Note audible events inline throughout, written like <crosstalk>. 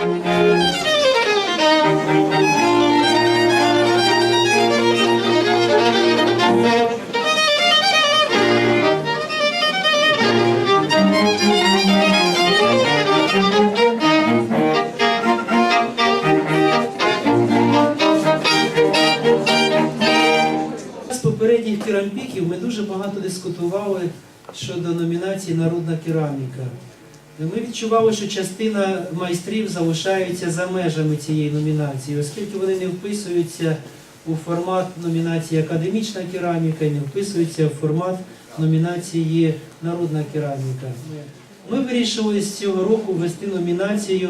Попередніх керампіків ми дуже багато дискутували щодо номінації Народна кераміка. Ми відчували, що частина майстрів залишаються за межами цієї номінації, оскільки вони не вписуються у формат номінації Академічна кераміка не вписуються в формат номінації Народна кераміка. Ми вирішили з цього року ввести номінацію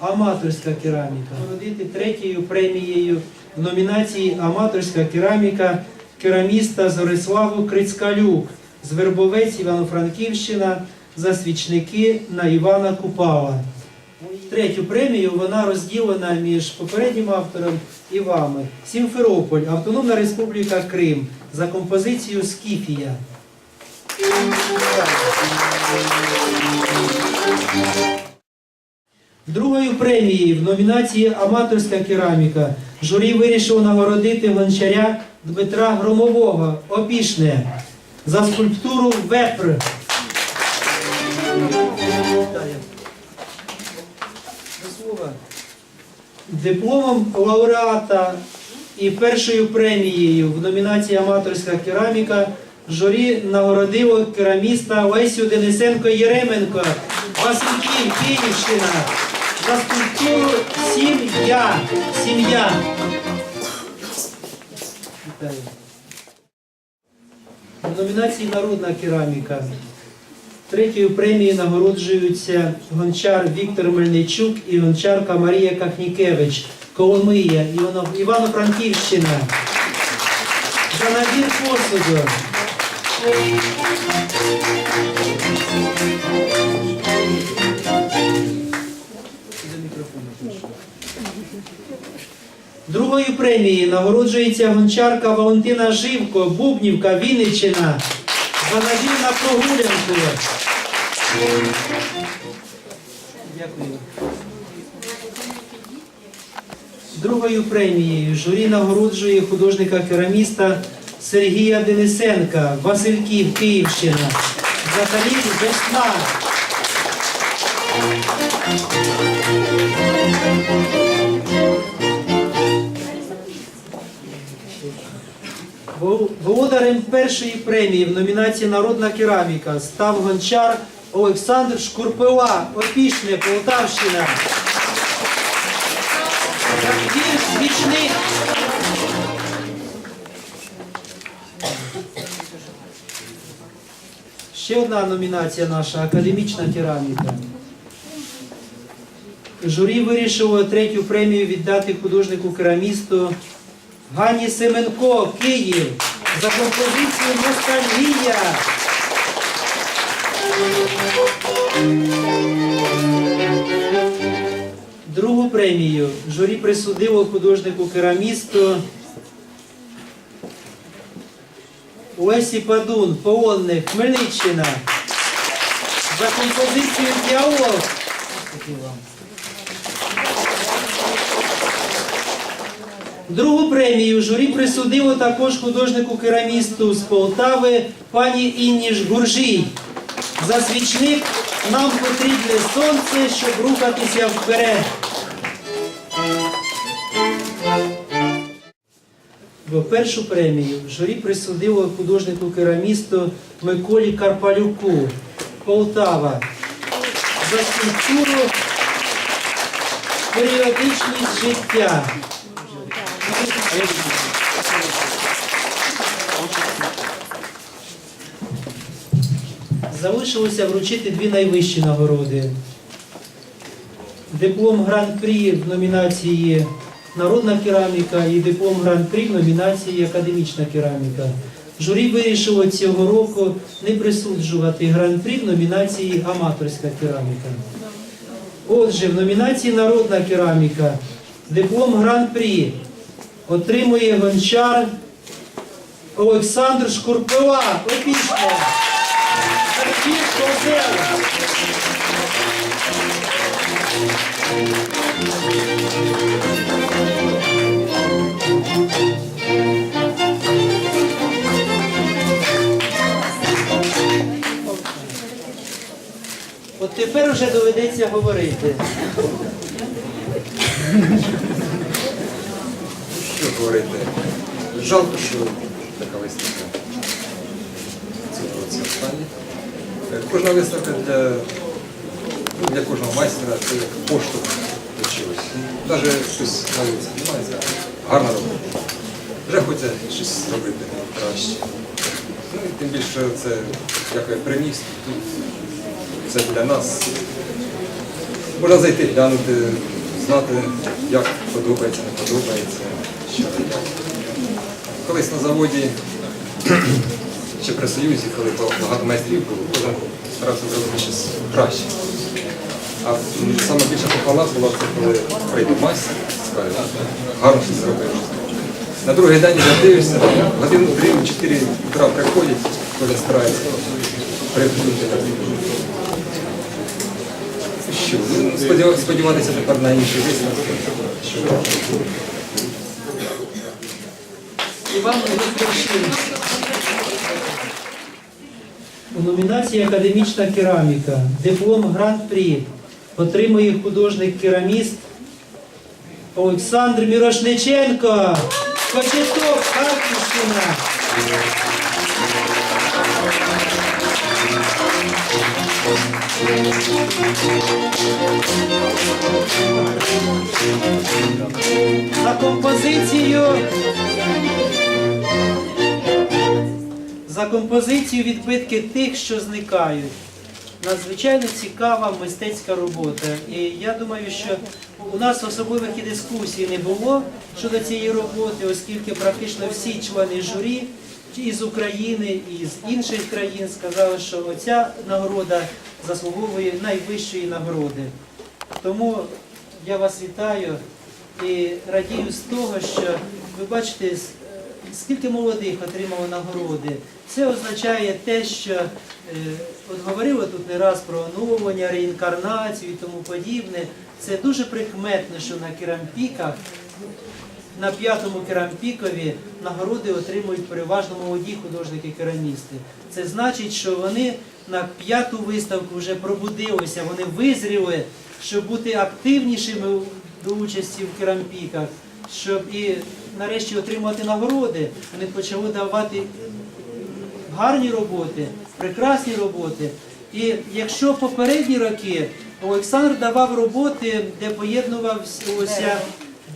Аматорська кераміка. Нагородити третьою премією номінації Аматорська кераміка кераміста Зориславу Крицькалюк з Вербовець Івано-Франківщина за свічники на Івана Купала. Третю премію вона розділена між попереднім автором і вами. Сімферополь, Автономна Республіка Крим за композицію Скіфія. Другою премією в номінації Аматорська кераміка журі вирішило нагородити гончаря Дмитра Громового Опішне за скульптуру Вепр. Дипломом лауреата і першою премією в номінації Аматорська кераміка журі нагородило кераміста Лесю Денисенко Єременко, Васильків, Київщина, за скульптуру Сім'я. Сім'я. В номінації Народна кераміка. Третьою премією нагороджуються гончар Віктор Мельничук і гончарка Марія Кахнікевич, Коломия, Івано- Івано-Франківщина. За набір посуду. Другою премією нагороджується гончарка Валентина Живко, Бубнівка, Вінниччина. За на прогулянку. Дякую. Другою премією журі нагороджує художника-кераміста Сергія Денисенка, Васильків, Київщина. За таліт весна. Володарем першої премії в номінації Народна кераміка став гончар Олександр Шкурпила, Опішне, Полтавщина. Такий свічник. Ще одна номінація наша академічна кераміка. Журі вирішило третю премію віддати художнику-керамісту Гані Семенко, Київ, за композицію Ностальгія. Другу премію журі присудило художнику-керамісту Лесі Падун, Полонне, Хмельниччина. За композицію Діалог. Дякую вам. Другу премію журі присудило також художнику-керамісту з Полтави пані Інні Жгуржій. За свічник нам потрібне сонце, щоб рухатися вперед. Першу премію журі присудило художнику-керамісту Миколі Карпалюку, Полтава. За скульптуру періодичність життя. Залишилося вручити дві найвищі нагороди. Диплом Гран-прі в номінації Народна кераміка і диплом Гран-прі в номінації Академічна кераміка. Журі вирішило цього року не присуджувати гран-прі в номінації Аматорська кераміка. Отже, в номінації Народна кераміка диплом Гран-прі отримує гончар Олександр Шкурпила. Опішно. От тепер уже доведеться говорити. Говорити? Жалко, що така виставка. Е, Кожна виставка для, ну, для кожного майстра це як поштовх до чогось. Навіть хтось на вулиці знімається, гарна робота. Вже хоче щось зробити краще. Ну і тим більше це як я приніс, тут це для нас. Можна зайти, глянути, знати, як подобається, не подобається. Колись на заводі, ще при Союзі, коли багато майстрів було, кожен старався зробити щось краще. А саме більша похвала була коли прийде майстер, скаже, гарно щось зробив. На другий день вже дивишся, годину три, чотири утра приходять, коли старається приплюнути на що? Ну, сподіватися тепер на інші висновки. Що Іван Григорівчин. У номінації Академічна кераміка. Диплом Гран-прі отримує художник-кераміст Олександр Мірошниченко. Кочеток, Харківщина. За За композицію відбитки тих, що зникають. Надзвичайно цікава мистецька робота. І я думаю, що у нас особливих і дискусій не було щодо цієї роботи, оскільки практично всі члени журі і з України, і з інших країн сказали, що оця нагорода заслуговує найвищої нагороди. Тому я вас вітаю і радію з того, що ви бачите, скільки молодих отримало нагороди. Це означає те, що е, от говорили тут не раз про оновлення, реінкарнацію і тому подібне. Це дуже прикметно, що на керампіках на п'ятому керампікові нагороди отримують переважно молоді художники-керамісти. Це значить, що вони на п'яту виставку вже пробудилися, вони визріли, щоб бути активнішими до участі в керампіках, щоб і нарешті отримати нагороди. Вони почали давати гарні роботи, прекрасні роботи. І якщо попередні роки Олександр давав роботи, де поєднувався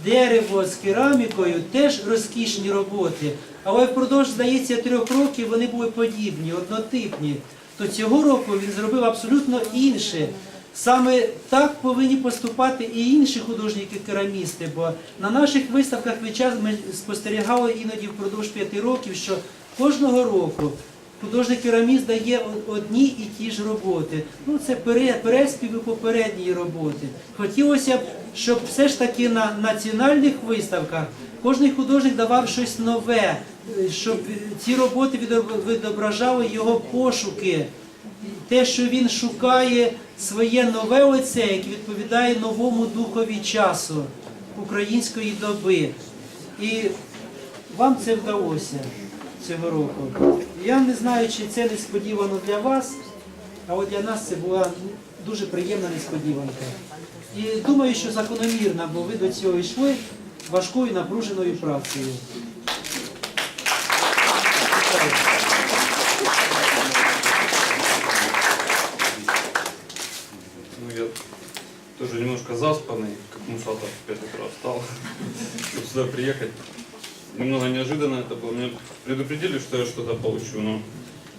дерево з керамікою, теж розкішні роботи. Але впродовж, здається, трьох років вони були подібні, однотипні. То цього року він зробив абсолютно інше. Саме так повинні поступати і інші художники-керамісти, бо на наших виставках ми спостерігали іноді впродовж п'яти років, що кожного року художник-кераміст дає одні і ті ж роботи. Ну це пере- переспіви попередньої роботи. Хотілося б, щоб все ж таки на національних виставках кожний художник давав щось нове, е, щоб ці роботи відображали його пошуки те, що він шукає своє нове лице, яке відповідає новому духові часу української доби. І вам це вдалося цього року. Я не знаю, чи це несподівано для вас, а от для нас це була дуже приємна несподіванка. І думаю, що закономірна, бо ви до цього йшли важкою напруженою працею. Ну, я тоже немножко заспанный, как Мусатов в 5 утра встал, <laughs> чтобы сюда приехать. Немного неожиданно это было. Меня предупредили, что я что-то получу, но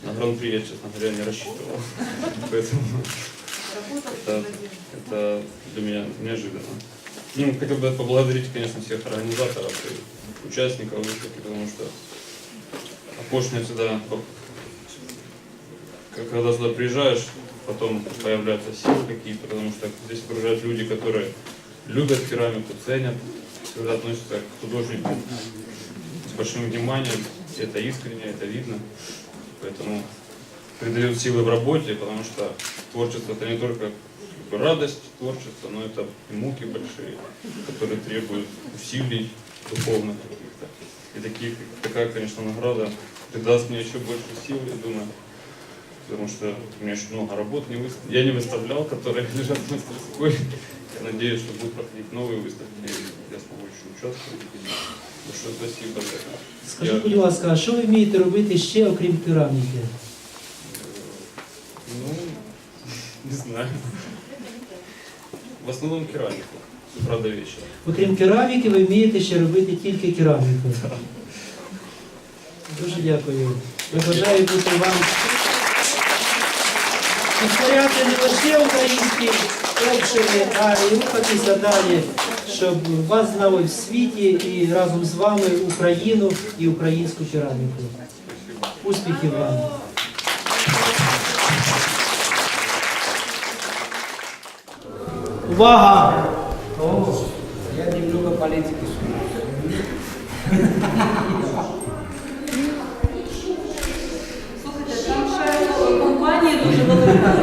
на гран-при я, честно говоря, не рассчитывал. <laughs> Поэтому это, это для меня неожиданно. Ну, хотел бы поблагодарить, конечно, всех организаторов и участников выставки, потому что Апошня всегда, когда сюда приезжаешь, потом появляются силы какие-то, потому что здесь окружают люди, которые любят керамику, ценят, всегда относятся к художнику большим вниманием, это искренне, это видно, поэтому придает силы в работе, потому что творчество это не только радость творчества, но это и муки большие, которые требуют усилий духовных каких-то. И таких, такая, конечно, награда придаст мне еще больше сил, я думаю. потому что у меня еще много работ не выстав- я не выставлял, которые <laughs> лежат в мастерской. Я надеюсь, что будут проходить новые выставки, смогу еще участвовать. Спасибо. Скажіть, будь ласка, а що ви вмієте робити ще, окрім кераміки? Ну, <laughs> не знаю. В основном керамику, правда, вещи. Окрім кераміки, ви вмієте ще робити тільки кераміку. Дуже дякую. Я бажаю бути вам підкоряти не лише українські обшири, а й рухатися далі, щоб вас знали в світі і разом з вами Україну і українську кераміку. Успіхів вам! Увага! О, Я немного политики слушаю. Слухайте, там ще компанії дуже велика.